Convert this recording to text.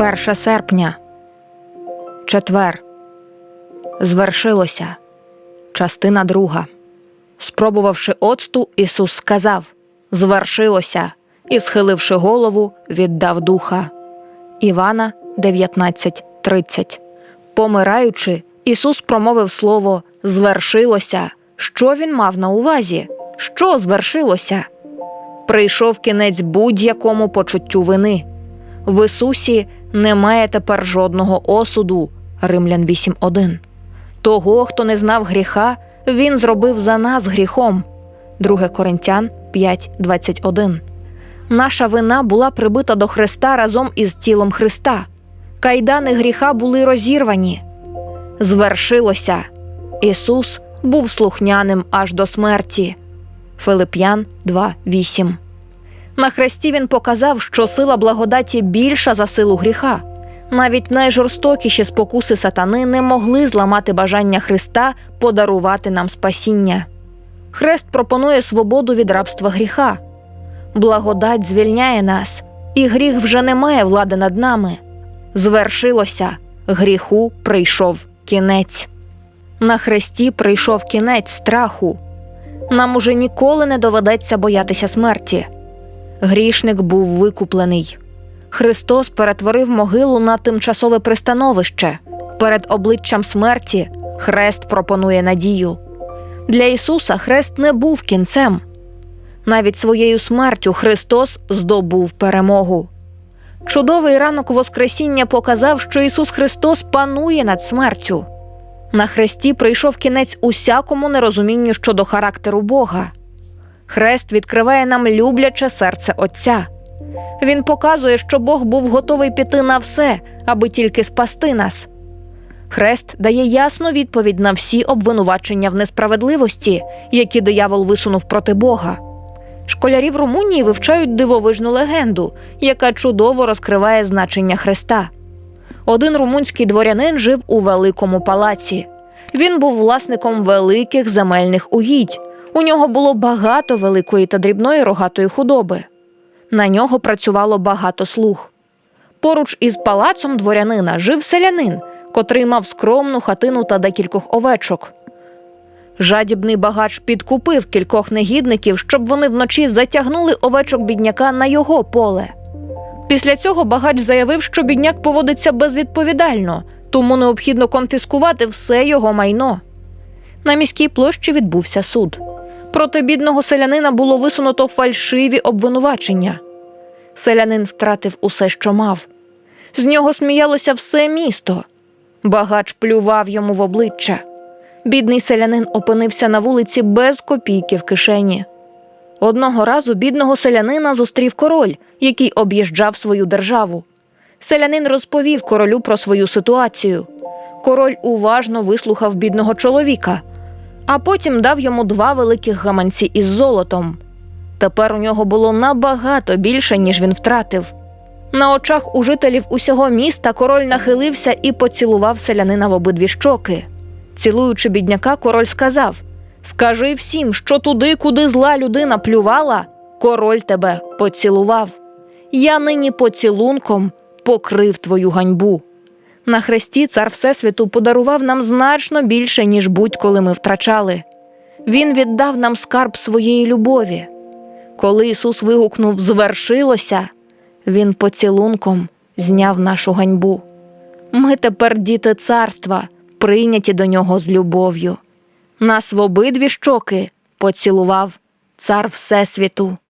1 серпня. Четвер. Звершилося. Частина друга. Спробувавши оцту, Ісус сказав Звершилося. І, схиливши голову, віддав духа. Івана 19.30. Помираючи, Ісус промовив слово Звершилося. Що він мав на увазі? Що звершилося? Прийшов кінець будь-якому почуттю вини. В Ісусі немає тепер жодного осуду. Римлян 8.1. Того, хто не знав гріха, Він зробив за нас гріхом. 2 Коринтян 5.21. Наша вина була прибита до Христа разом із тілом Христа. Кайдани гріха були розірвані. Звершилося. Ісус був слухняним аж до смерті. Филип'ян 2.8. На хресті він показав, що сила благодаті більша за силу гріха. Навіть найжорстокіші спокуси сатани не могли зламати бажання Христа подарувати нам спасіння. Хрест пропонує свободу від рабства гріха. Благодать звільняє нас, і гріх вже не має влади над нами. Звершилося, гріху прийшов кінець. На хресті прийшов кінець страху. Нам уже ніколи не доведеться боятися смерті. Грішник був викуплений. Христос перетворив могилу на тимчасове пристановище. Перед обличчям смерті хрест пропонує надію. Для Ісуса хрест не був кінцем. Навіть своєю смертю Христос здобув перемогу. Чудовий ранок Воскресіння показав, що Ісус Христос панує над смертю. На хресті прийшов кінець усякому нерозумінню щодо характеру Бога. Хрест відкриває нам любляче серце Отця. Він показує, що Бог був готовий піти на все, аби тільки спасти нас. Хрест дає ясну відповідь на всі обвинувачення в несправедливості, які диявол висунув проти Бога. Школярі в Румунії вивчають дивовижну легенду, яка чудово розкриває значення Христа. Один румунський дворянин жив у великому палаці. Він був власником великих земельних угідь. У нього було багато великої та дрібної рогатої худоби. На нього працювало багато слуг. Поруч із палацом дворянина жив селянин, котрий мав скромну хатину та декількох овечок. Жадібний багач підкупив кількох негідників, щоб вони вночі затягнули овечок бідняка на його поле. Після цього багач заявив, що бідняк поводиться безвідповідально, тому необхідно конфіскувати все його майно. На міській площі відбувся суд. Проти бідного селянина було висунуто фальшиві обвинувачення. Селянин втратив усе, що мав. З нього сміялося все місто. Багач плював йому в обличчя. Бідний селянин опинився на вулиці без копійки в кишені. Одного разу бідного селянина зустрів король, який об'їжджав свою державу. Селянин розповів королю про свою ситуацію. Король уважно вислухав бідного чоловіка, а потім дав йому два великих гаманці із золотом. Тепер у нього було набагато більше, ніж він втратив. На очах у жителів усього міста король нахилився і поцілував селянина в обидві щоки. Цілуючи бідняка, король сказав: Скажи всім, що туди, куди зла людина плювала, король тебе поцілував. Я нині поцілунком покрив твою ганьбу. На хресті цар Всесвіту подарував нам значно більше, ніж будь-коли ми втрачали. Він віддав нам скарб своєї любові. Коли Ісус вигукнув Звершилося, Він поцілунком зняв нашу ганьбу. Ми тепер діти царства, прийняті до нього з любов'ю. Нас в обидві щоки поцілував цар Всесвіту.